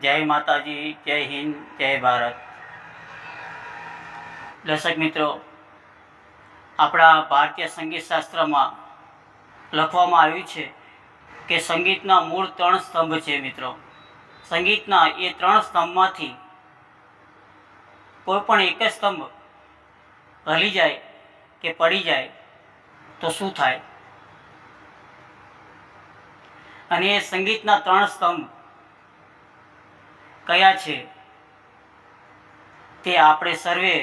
જય માતાજી, જય હિન્દ, જય ભારત. દર્શક મિત્રો, આપણા ભારતીય સંગીત શાસ્ત્રમાં લખવામાં આવ્યું છે કે સંગીતના મૂળ ત્રણ સ્તંભ છે મિત્રો. સંગીતના એ ત્રણ સ્તંભમાંથી કોઈ પણ એક જ સ્તંભ હલી જાય કે પડી જાય તો શું થાય? અને એ સંગીતના ત્રણ સ્તંભ કયા છે? તે આપણે સર્વે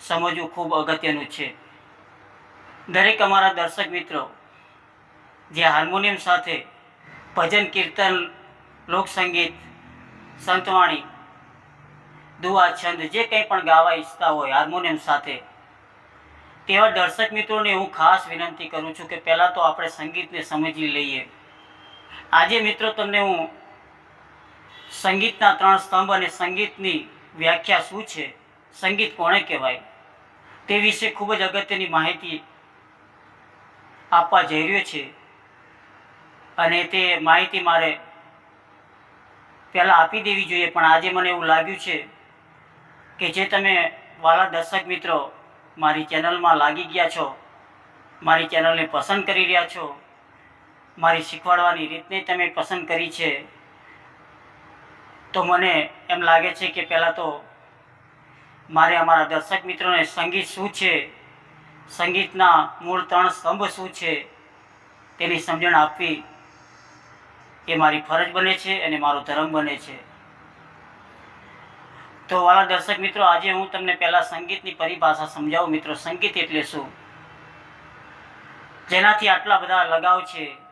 સમજવું ખૂબ અગત્યનું છે. દરેક અમારા દર્શક મિત્રો, જે હાર્મોનિયમ સાથે ભજન, કીર્તન, લોકસંગીત, સંતવાણી, દુઆ, છંદ, જે કંઈ પણ ગાવા ઈચ્છતા હોય હાર્મોનિયમ સાથે, તેવા દર્શક મિત્રોને હું ખાસ વિનંતી કરું છું કે પહેલાં તો આપણે સંગીતને સમજી લઈએ. આજે મિત્રો તમને હું સંગીતના ત્રણ સ્તંભ અને સંગીતની વ્યાખ્યા શું છે? સંગીત કોણે કહેવાય? તે વિશે ખૂબ જ અગત્યની માહિતી આપવા જઈ રહ્યો છે. અને તે માહિતી મારે પહેલાં આપી દેવી જોઈએ, પણ આજે મને એવું લાગ્યું છે કે જે તમે વાલા દર્શક મિત્રો મારી ચેનલમાં લાગી ગયા છો, મારી ચેનલને પસંદ કરી રહ્યા છો, મારી શીખવાડવાની રીતને તમે પસંદ કરી છે તો મને એમ લાગે છે કે પહેલાં તો મારે અમારા દર્શક મિત્રોને સંગીત શું છે? સંગીતના મૂળ ત્રણ સ્તંભ શું છે? તેની સમજણ આપવી એ મારી ફરજ બને છે અને મારો ધર્મ બને છે. તો વાલા દર્શક મિત્રો, આજે હું તમને પહેલાં સંગીતની પરિભાષા સમજાવું. મિત્રો, સંગીત એટલે શું? જેનાથી આટલા બધા લગાવ છે.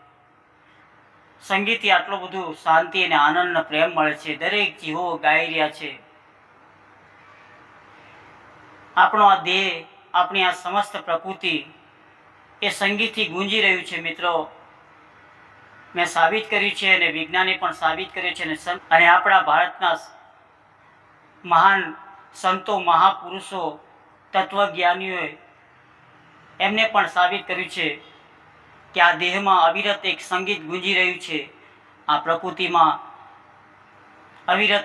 સંગીતથી આટલું બધું શાંતિ અને આનંદ પ્રેમ મળે છે. દરેક જીવો ગાઈ રહ્યા છે. આપણો આ દેહ, આપણી આ સમસ્ત પ્રકૃતિ એ સંગીતથી ગુંજી રહ્યું છે મિત્રો. મેં સાબિત કર્યું છે અને વિજ્ઞાને પણ સાબિત કર્યું છે અને આપણા ભારતના મહાન સંતો, મહાપુરુષો, તત્વજ્ઞાનીઓએ એમને પણ સાબિત કર્યું છે. કે આ દેહમાં અવિરત એક સંગીત ગુંજી રહ્યું છે. આ પ્રકૃતિમાં અવિરત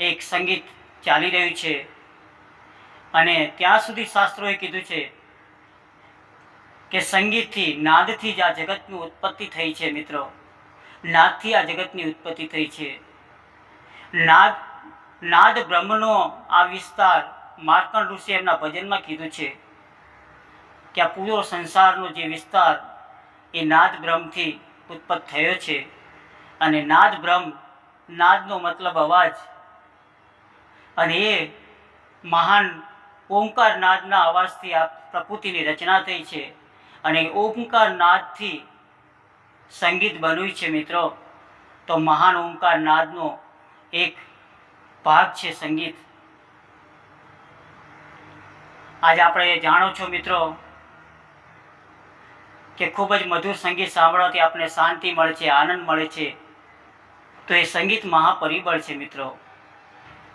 એક સંગીત ચાલી રહ્યું છે. અને ત્યાં સુધી શાસ્ત્રોએ કીધું છે કે સંગીતથી નાદથી જ આ જગતની ઉત્પત્તિ થઈ છે મિત્રો. નાદથી આ જગતની ઉત્પત્તિ થઈ છે. નાદ નાદ બ્રહ્મનો આ વિસ્તાર માર્કણ ઋષિ એમના ભજનમાં કીધું છે કે આ પૂરો સંસારનો જે વિસ્તાર એ નાદ બ્રહ્મથી ઉત્પત્ત થયો છે. અને નાદ બ્રહ્મ, નાદનો મતલબ અવાજ. અને એ મહાન ઓમકાર નાદના અવાજથી આ પ્રકૃતિની રચના થઈ છે. અને ઓમકાર નાદથી સંગીત બન્યું છે મિત્રો. તો મહાન ઓમકાર નાદનો એક ભાગ છે સંગીત. આજે આપણે જાણો છો મિત્રો કે ખૂબ જ મધુર સંગીત સાંભળવાથી આપણને શાંતિ મળે છે, આનંદ મળે છે. તો એ સંગીત મહાપરિબળ છે મિત્રો.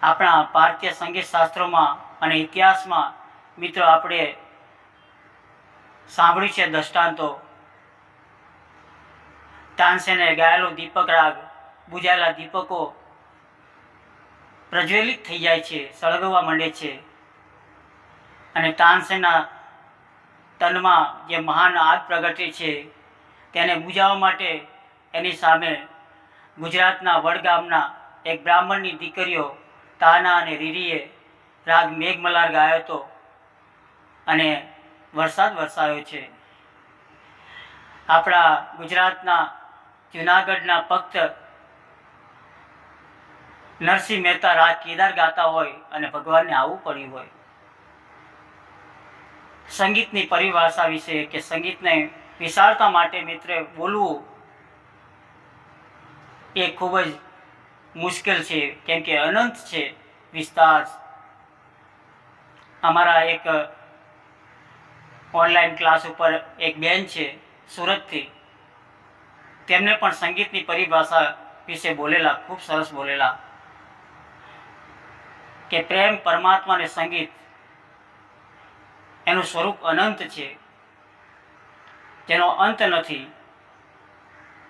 આપણા ભારતીય સંગીત શાસ્ત્રોમાં અને ઇતિહાસમાં મિત્રો આપણે સાંભળ્યું છે દ્રષ્ટાંતો. તાનસેને ગાયેલો દીપક રાગ, બુજાયેલા દીપકો પ્રજ્વલિત થઈ જાય છે, સળગવા માંડે છે. અને તાનસેના તનમાં જે મહાન આગ પ્રગટે છે, તેને બુજાવવા માટે એની સામે ગુજરાતના વડગામના એક બ્રાહ્મણની દીકરીઓ તાના અને રીરીએ રાગ મેઘમલાર ગાયો હતો અને વરસાદ વરસાયો છે. આપણા ગુજરાતના જુનાગઢના ભક્ત નરસિંહ મહેતા રાગ કેદાર ગાતા હોય અને ભગવાનને આવવું પડ્યું હોય. સંગીતની પરિભાષા વિશે કે સંગીતને વિશાળતા માટે મિત્ર બોલવું એ ખૂબ જ મુશ્કેલ છે, કેમ કે અનંત છે વિસ્તાર. અમારા એક ઓનલાઈન ક્લાસ ઉપર એક બેન છે સુરતથી. તેમને પણ સંગીતની પરિભાષા વિશે બોલેલા, ખૂબ સરસ બોલેલા. કે પ્રેમ પરમાત્મા અને સંગીત એનું સ્વરૂપ અનંત છે. તેનો અંત નથી.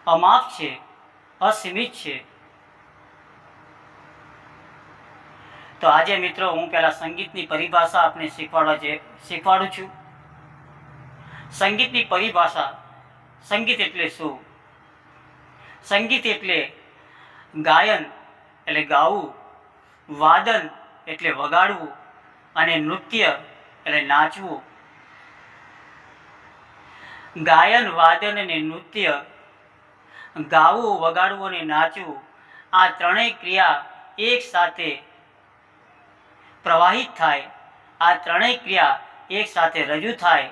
અમાપ છે, અસીમિત છે. તો આજે મિત્રો હું પહેલા સંગીતની પરિભાષા આપને શીખવાડવા જે, શીખવાડું છું. સંગીતની પરિભાષા, સંગીત એટલે શું? સંગીત એટલે ગાયન એટલે ગાવું, વાદન એટલે વગાડવું અને નૃત્ય એટલે નાચવું ગાયન, વાદન અને નૃત્ય ગાવું, વગાડવું અને નાચવું આ ત્રણેય ક્રિયા એક સાથે પ્રવાહિત થાય. આ ત્રણેય ક્રિયા એક સાથે રજૂ થાય.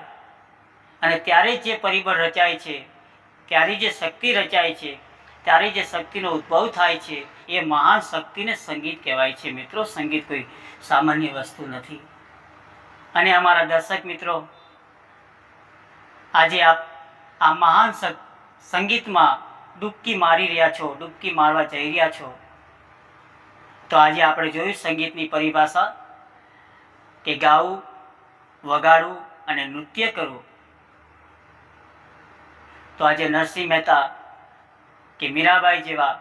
અને ત્યારે જે પરિબળ રચાય છે, ત્યારે જે શક્તિ રચાય છે, ત્યારે જે શક્તિનો ઉદ્ભવ થાય છે, એ મહાન શક્તિને સંગીત કહેવાય છે. મિત્રો, સંગીત કોઈ સામાન્ય વસ્તુ નથી. અને અમારા દર્શક મિત્રો, આજે આપ આ મહાન સંગીતમાં ડૂબકી મારી રહ્યા છો, ડૂબકી મારવા જઈ રહ્યા છો. તો આજે આપણે જોયું સંગીતની પરિભાષા કે ગાવું, વગાડવું અને નૃત્ય કરવું. તો આજે નરસિંહ મહેતા કે મીરાબાઈ જેવા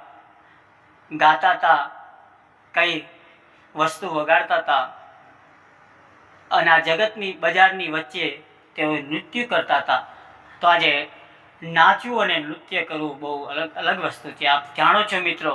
ગાતા હતા કઈ વસ્તુ વગાડતા હતા અને આ જગતની બજારની વચ્ચે તેઓ નૃત્ય કરતા હતા. તો આજે નાચવું અને નૃત્ય કરવું બહુ અલગ અલગ વસ્તુ છે. આપ જાણો છો મિત્રો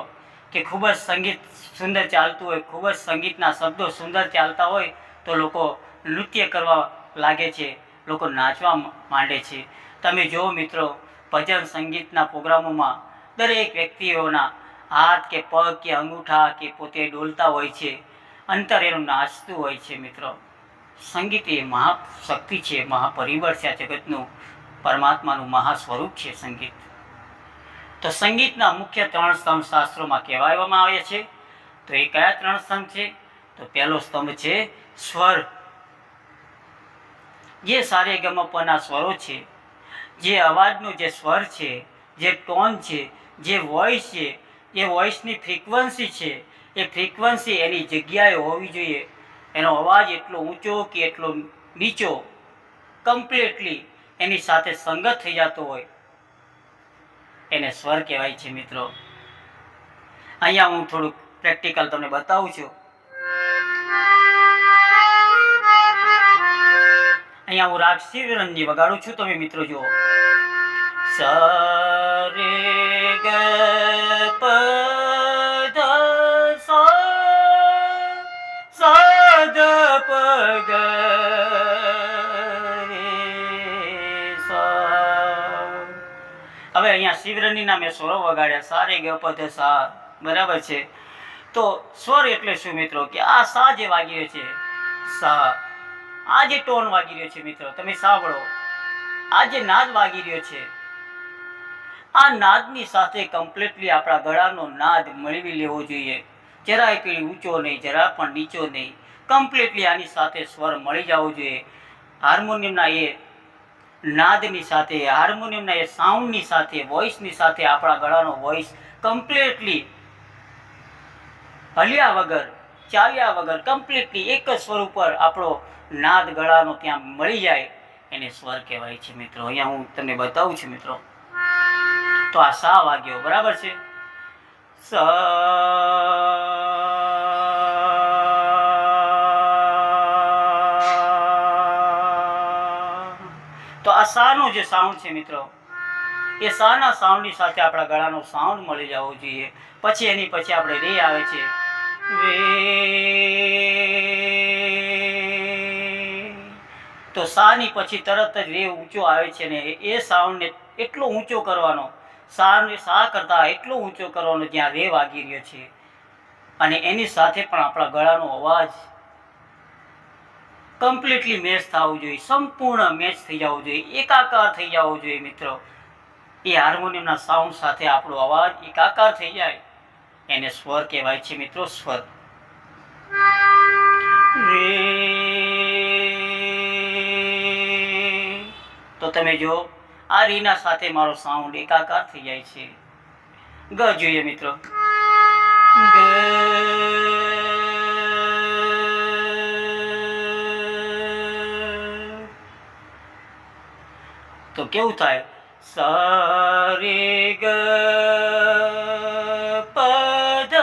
કે ખૂબ જ સંગીત સુંદર ચાલતું હોય, ખૂબ જ સંગીતના શબ્દો સુંદર ચાલતા હોય તો લોકો નૃત્ય કરવા લાગે છે, લોકો નાચવા માંડે છે. તમે જુઓ મિત્રો, ભજન સંગીતના પ્રોગ્રામોમાં દરેક વ્યક્તિઓના હાથ કે પગ કે અંગૂઠા કે પોતે ડોલતા હોય છે. અંતર એનું નાચતું હોય છે મિત્રો. સંગીત એ મહાશક્તિ છે, મહાપરિબળ છે, આ જગતનું પરમાત્માનું મહાસ્વરૂપ છે સંગીત. તો સંગીતના મુખ્ય ત્રણ સ્તંભ શાસ્ત્રોમાં કહેવામાં આવે છે. તો એ કયા ત્રણ સ્તંભ છે? તો પહેલો સ્તંભ છે સ્વર. જે સારેગમપના સ્વરો છે, જે અવાજનો જે સ્વર છે, જે ટોન છે, જે વોઇસ છે, એ વોઇસની ફ્રીક્વન્સી છે, એ ફ્રીક્વન્સી એની જગ્યાએ હોવી જોઈએ. એનો અવાજ એટલો ઊંચો કે એટલો નીચો કમ્પ્લીટલી એની સાથે સંગત થઈ જતો હોય. એને સ્વર કહેવાય છે, મિત્રો. અહીંયા હું થોડુંક પ્રેક્ટિકલ તમને બતાવું છું. અહીંયા હું રાગ શિવરંજી વગાડું છું. તમે મિત્રો જુઓ. સ રે ગ હવે નામે સ્વરો વગાડ્યા સા રે ગ પ સા, બરાબર છે. તો સ્વર એટલે શું મિત્રો? કે આ સા જે વાગી રહ્યો છે, સા. આ જે ટોન વાગી રહ્યો છે મિત્રો, તમે સાંભળો. આ જે નાદ વાગી રહ્યો છે, આ નાદની સાથે કમ્પ્લીટલી આપણા ગળાનો નાદ મેળવી લેવો જોઈએ. જરાય કંઈ ઊંચો નહીં જરા પણ નીચો નહીં. કમ્પ્લીટલી આની સાથે સ્વર મળી જવો જોઈએ. હાર્મોનિયમના એ નાદની સાથે, હાર્મોનિયમના એ સાઉન્ડની સાથે વોઇસની સાથે આપણા ગળાનો વોઇસ કમ્પ્લીટલી હલ્યા વગર, ચાલ્યા વગર કમ્પ્લીટલી એક જ સ્વર ઉપર આપણો નાદ ગળાનો ત્યાં મળી જાય. એને સ્વર કહેવાય છે મિત્રો. અહીંયા હું તમને બતાવું છું મિત્રો. તો આ સા વાગ્યો, બરાબર છે? સ સાનો જે સાઉન્ડ છે મિત્રો, એ સાના સાઉન્ડની સાથે આપણા ગળાનો સાઉન્ડ મળી જવો જોઈએ. પછી એની પછી આપણે રે આવે છે. તો સાની પછી તરત જ રે ઊંચો આવે છે ને એ સાઉન્ડને એટલો ઊંચો કરવાનો, સાને સા કરતાં એટલો ઊંચો કરવાનો જ્યાં રે વાગી રહ્યો છે. અને એની સાથે પણ આપણા ગળાનો અવાજ કમ્પ્લીટલી મેચ થવું જોઈએ, સંપૂર્ણ મેચ થઈ જવું જોઈએ, એકાકાર થઈ જવો જોઈએ મિત્રો. એ હાર્મોનિયમના સાઉન્ડ સાથે આપણો અવાજ એકાકાર થઈ જાય. એને સ્વર કહેવાય છે મિત્રો સ્વર. રે. તો તમે જો આ રીના સાથે મારો સાઉન્ડ એકાકાર થઈ જાય છે. ગ જોઈએ મિત્રો. ગ. તો કેવું થાય? સારે ગ પદ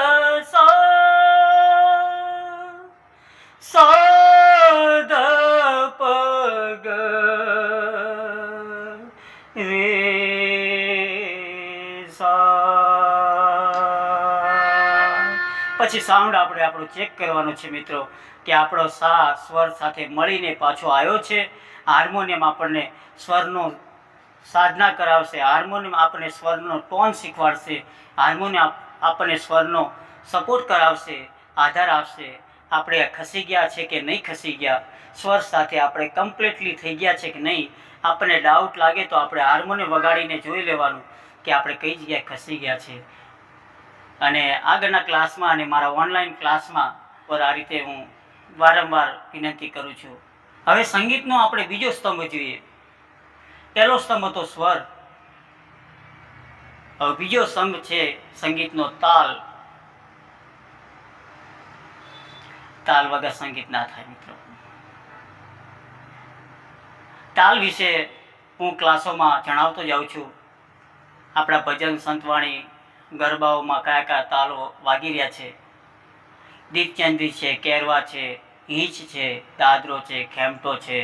સાદ પગ રે સા. પછી સાઉન્ડ આપણે આપણો ચેક કરવાનો છે મિત્રો, કે આપણો સા સ્વર સાથે મળીને પાછો આવ્યો છે. હાર્મોનિયમ આપણને સ્વરનો સાધના કરાવશે, હાર્મોનિયમ આપણને સ્વરનો ટોન શીખવાડશે, હાર્મોનિયમ આપણને સ્વરનો સપોર્ટ કરાવશે, આધાર આપશે. આપણે ખસી ગયા છે કે નહીં ખસી ગયા? સ્વર સાથે આપણે કમ્પ્લીટલી થઈ ગયા છે કે નહીં? આપણને ડાઉટ લાગે તો આપણે હાર્મોનિયમ વગાડીને જોઈ લેવાનું કે આપણે કઈ જગ્યાએ ખસી ગયા છે. અને આગળના ક્લાસમાં અને મારા ઓનલાઈન ક્લાસમાં પર આ રીતે હું વારંવાર વિનંતી કરું છું. હવે સંગીતનો આપણે બીજો સ્તંભ જોઈએ. પહેલો સ્તંભ હતો સ્વર. હવે બીજો સ્તંભ છે સંગીતનો તાલ. તાલ વગર સંગીત ના થાય મિત્રો. તાલ વિશે હું ક્લાસોમાં જણાવતો જાઉં છું. આપણા ભજન સંતવાણી ગરબાઓમાં કયા કયા તાલો વાગી રહ્યા છે. દીપચંદી છે, કેરવા છે હિંચ છે, દાદરો છે, ખેમટો છે,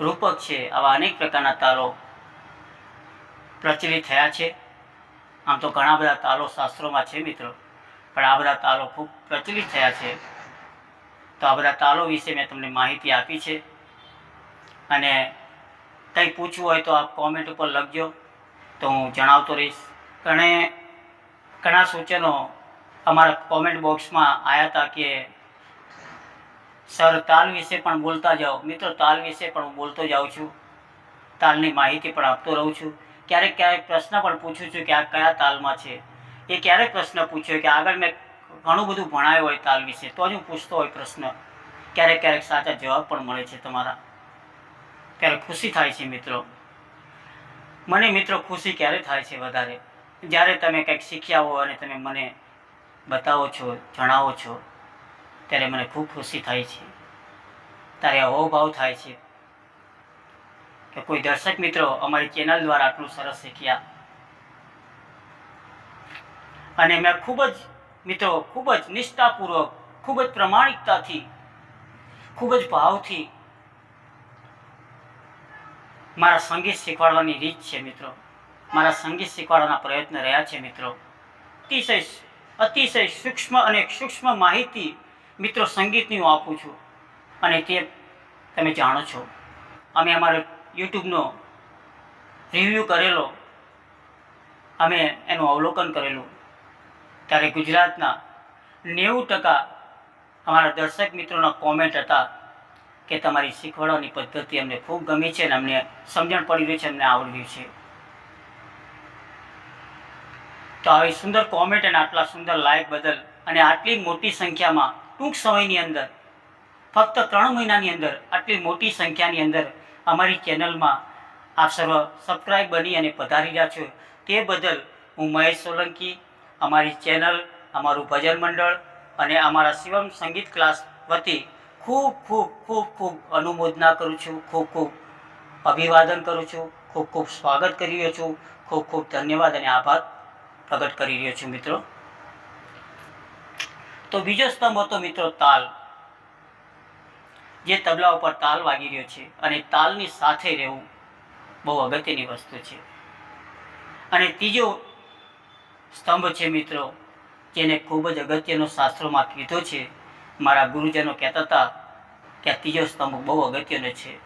રૂપક છે, આવા અનેક પ્રકારના તાલો પ્રચલિત થયા છે. આમ તો ઘણા બધા તાલો શાસ્ત્રોમાં છે મિત્રો, પણ આ બધા તાલો ખૂબ પ્રચલિત થયા છે. તો આ બધા તાલો વિશે મેં તમને માહિતી આપી છે. અને કંઈ પૂછવું હોય તો આપ કોમેન્ટ ઉપર લખજો. તો હું જણાવતો રહીશ. ઘણે ઘણા સૂચનો અમારા કોમેન્ટ બોક્સમાં આવ્યા હતા કે સર, તાલ વિશે પણ બોલતા જાઓ. મિત્રો, તાલ વિશે પણ હું બોલતો જાઉં છું. તાલની માહિતી પણ આપતો રહું છું. ક્યારેક ક્યારેક પ્રશ્ન પણ પૂછું છું કે આ કયા તાલમાં છે? એ ક્યારેક પ્રશ્ન પૂછ્યો કે આગળ મેં ઘણું બધું ભણાયું હોય તાલ વિશે, તો જ હું પૂછતો હોય પ્રશ્ન. ક્યારેક ક્યારેક સાચા જવાબ પણ મળે છે તમારા. ક્યારેક ખુશી થાય છે, મિત્રો. મને મિત્રો ખુશી ક્યારે થાય છે વધારે? જ્યારે તમે કંઈક શીખ્યા હો અને તમે મને બતાવો છો, જણાવો છો ત્યારે મને ખૂબ ખુશી થાય છે. ત્યારે અહોભાવ થાય છે કે કોઈ દર્શક મિત્રો અમારી ચેનલ દ્વારા આટલું સરસ શીખ્યા. અને મેં ખૂબ જ, મિત્રો, ખૂબ જ નિષ્ઠાપૂર્વક, ખૂબ જ પ્રમાણિકતાથી, ખૂબ જ ભાવથી મારા સંગીત શીખવાડવાની રીત છે, મિત્રો. મારા સંગીત શીખવાડવાના પ્રયત્ન રહ્યા છે, મિત્રો. અતિશય અતિશય સૂક્ષ્મ અને સૂક્ષ્મ માહિતી મિત્રો, સંગીતની હું આપું છું અને તે તમે જાણો છો. અમે અમારો યુટ્યુબનો રિવ્યૂ કરેલો, અમે એનું અવલોકન કરેલું. ત્યારે ગુજરાતના નેવું ટકા અમારા દર્શક મિત્રોના કોમેન્ટ હતા કે તમારી શીખવાડવાની પદ્ધતિ અમને ખૂબ ગમી છે અને અમને સમજણ પડી રહી છે, અમને આવડ્યું છે. તો આવી સુંદર કોમેન્ટ અને આટલા સુંદર લાઈક બદલ અને આટલી મોટી સંખ્યામાં ટૂંક સમયની અંદર, ફક્ત ત્રણ મહિનાની અંદર, આટલી મોટી સંખ્યાની અંદર અમારી ચેનલમાં આપ સર્વ સબસ્ક્રાઈબ બની અને પધારી રહ્યા છો. તે બદલ હું મહેશ સોલંકી, અમારી ચેનલ, અમારું ભજન મંડળ અને અમારા શિવમ સંગીત ક્લાસ વતી ખૂબ ખૂબ ખૂબ ખૂબ અનુમોદના કરું છું, ખૂબ ખૂબ અભિવાદન કરું છું, ખૂબ ખૂબ સ્વાગત કરી રહ્યો છું, ખૂબ ખૂબ ધન્યવાદ અને આભાર પ્રગટ કરી રહ્યો છું મિત્રો. તો બીજો સ્તંભ હતો મિત્રો તાલ, જે તબલા ઉપર તાલ વાગી રહ્યો છે અને તાલની સાથે રહેવું બહુ અગત્યની વસ્તુ છે. અને ત્રીજો સ્તંભ છે મિત્રો, જેને ખૂબ જ અગત્યનો શાસ્ત્રોમાં કીધો છે, મારા ગુરુજનો કહેતા હતા કે આ ત્રીજો સ્તંભ બહુ અગત્યનો છે.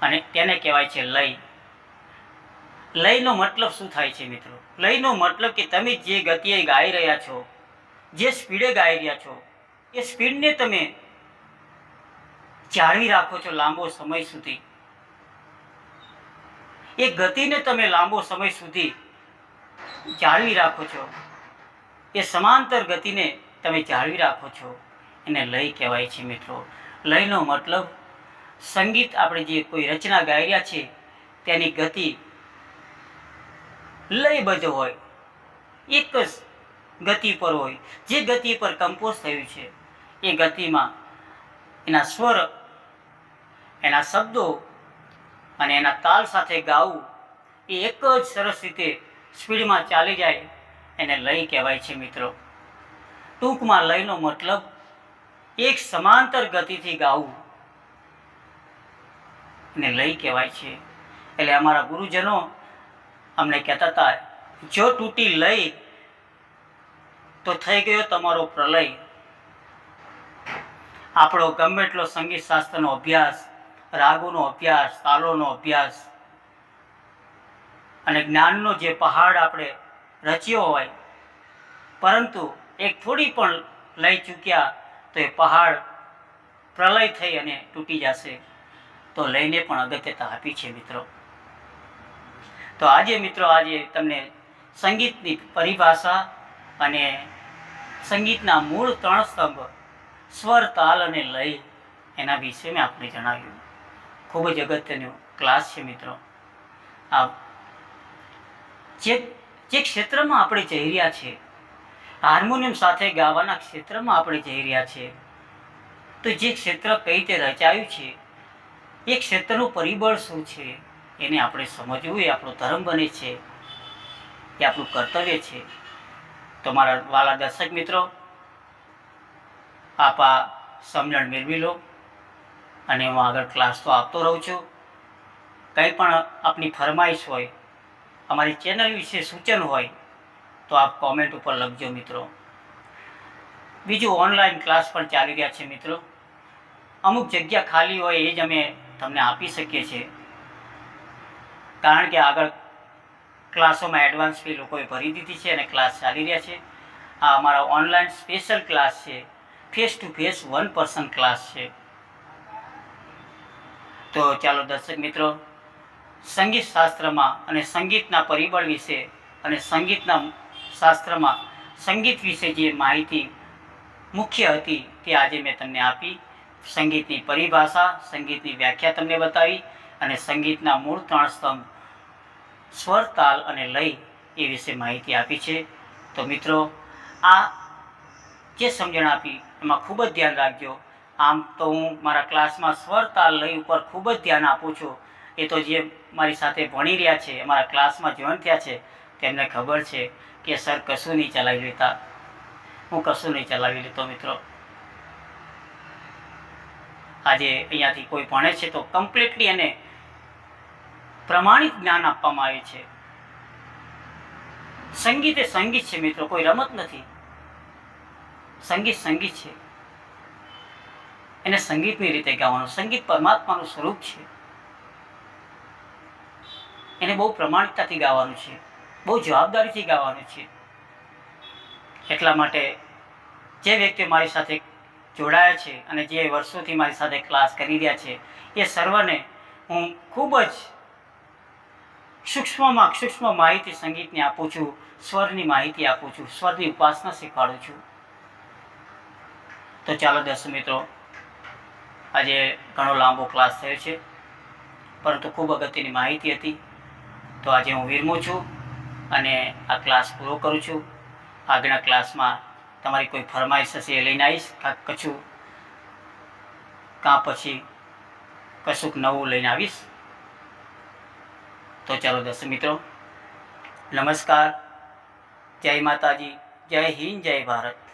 અને તેને કહેવાય છે લય. લયનો મતલબ શું થાય છે મિત્રો? લયનો મતલબ કે તમે જે ગતિએ ગાઈ રહ્યા છો જે સ્પીડે ગાઈ રહ્યા છો, એ સ્પીડને તમે જાળવી રાખો છો લાંબો સમય સુધી. એ ગતિને તમે લાંબો સમય સુધી જાળવી રાખો છો. એ સમાંતર ગતિને તમે જાળવી રાખો છો. એને લય કહેવાય છે મિત્રો. લયનો મતલબ સંગીત આપણે જે કોઈ રચના ગાઈ રહ્યા છે તેની ગતિ લયબદ્ધ હોય. એક જ ગતિ પર હોય, જે ગતિ પર કમ્પોઝ થયું છે, એ ગતિમાં એના સ્વર, એના શબ્દો અને એના તાલ સાથે ગાવું, એ એક જ સરસ રીતે સ્પીડમાં ચાલી જાય એને લય કહેવાય છે મિત્રો. ટૂંકમાં લયનો મતલબ એક સમાંતર ગતિથી ગાવું એને લય કહેવાય છે. એટલે અમારા ગુરુજનો અમને કહેતા હતા, જો તૂટી લય તો થઈ ગયો તમારો પ્રલય. આપણો ગમે એટલો સંગીત શાસ્ત્રનો અભ્યાસ, રાગોનો અભ્યાસ, તાલોનો અભ્યાસ અને જ્ઞાનનો જે પહાડ આપણે રચ્યો હોય, પરંતુ એક થોડી પણ લઈ ચૂક્યા તો એ પહાડ પ્રલય થઈ અને તૂટી જશે. તો લઈને પણ અગત્યતા આપી છે મિત્રો. તો આજે મિત્રો આજે તમને સંગીતની પરિભાષા અને સંગીતના મૂળ ત્રણ સ્તંભ, સ્વર, તાલ અને લય. એના વિશે મેં આપણે જણાવ્યું. ખૂબ જ અગત્યનો ક્લાસ છે મિત્રો. આ જે જે ક્ષેત્રમાં આપણે જઈ રહ્યા છે, હાર્મોનિયમ સાથે ગાવાના ક્ષેત્રમાં આપણે જઈ રહ્યા છે, તો જે ક્ષેત્ર કઈ રીતે રચાયું છે, એ ક્ષેત્રનું પરિબળ શું છે, એને આપણે સમજવું એ આપણો ધર્મ બને છે, એ આપણું કર્તવ્ય છે. તો મારા વાલા દર્શક મિત્રો, આપ આ સમજણ મેળવી લો અને હું આગળ ક્લાસ તો આપતો રહું છું. કંઈ પણ આપની ફરમાઈશ હોય, અમારી ચેનલ વિશે સૂચન હોય, તો આપ કોમેન્ટ ઉપર લખજો મિત્રો. બીજું ઓનલાઈન ક્લાસ પણ ચાલી રહ્યા છે મિત્રો. અમુક જગ્યા ખાલી હોય એ જ અમે તમને આપી શકીએ છીએ. કારણ કે આગળ ક્લાસોમાં એડવાન્સ ફી લોકોએ ભરી દીધી છે અને ક્લાસ ચાલી રહ્યા છે. આ અમારા ઓનલાઈન સ્પેશિયલ ક્લાસ છે. Face to face one person class છે. તો ચાલો દર્શક મિત્રો, સંગીત શાસ્ત્રમાં અને સંગીતના પરિબળ વિશે અને સંગીતના શાસ્ત્રમાં સંગીત વિશે જે માહિતી મુખ્ય હતી તે આજે મેં તમને આપી. સંગીતની પરિભાષા, સંગીતની વ્યાખ્યા તમને બતાવી અને સંગીતના મૂળ ત્રણ સ્તંભ સ્વર તાલ અને લય એ વિશે માહિતી આપી છે. તો મિત્રો, આ જે સમજણ આપી એમાં ખૂબ જ ધ્યાન રાખજો. આમ તો હું મારા ક્લાસમાં સ્વર તાલ લય ઉપર ખૂબ જ ધ્યાન આપું છું. એ તો જે મારી સાથે ભણી રહ્યા છે, અમારા ક્લાસમાં જોઈન થયા છે, તેમને ખબર છે કે સર કશું નહીં ચલાવી લેતા. હું કશું નહીં ચલાવી લેતો મિત્રો. આજે અહીંયાથી કોઈ ભણે છે તો કમ્પ્લીટલી એને પ્રમાણિત જ્ઞાન આપવામાં આવે છે. સંગીત એ સંગીત છે મિત્રો, કોઈ રમત નથી. સંગીત સંગીત છે. એને સંગીતની રીતે ગાવાનું, સંગીત પરમાત્માનું સ્વરૂપ છે. એને બહુ પ્રમાણિકતાથી ગાવાનું છે, બહુ જવાબદારીથી ગાવાનું છે. એટલા માટે જે વ્યક્તિઓ મારી સાથે જોડાયા છે અને જે વર્ષોથી મારી સાથે ક્લાસ કરી રહ્યા છે, એ સર્વને હું ખૂબ જ સૂક્ષ્મમાં સૂક્ષ્મ માહિતી સંગીતની આપું છું, સ્વરની માહિતી આપું છું, સ્વરની ઉપાસના શીખવાડું છું. તો ચાલો દર્શક મિત્રો, આજે ઘણો લાંબો ક્લાસ થયો છે, પરંતુ ખૂબ અગત્યની માહિતી હતી. તો આજે હું વિરમું છું અને આ ક્લાસ પૂરો કરું છું. આગળના ક્લાસમાં તમારી કોઈ ફરમાઈશ હશે એ લઈને આવીશ કાં કશું કાં પછી કશુંક નવું લઈને આવીશ. તો ચાલો દર્શક મિત્રો નમસ્કાર. જય માતાજી. જય હિન્દ જય ભારત.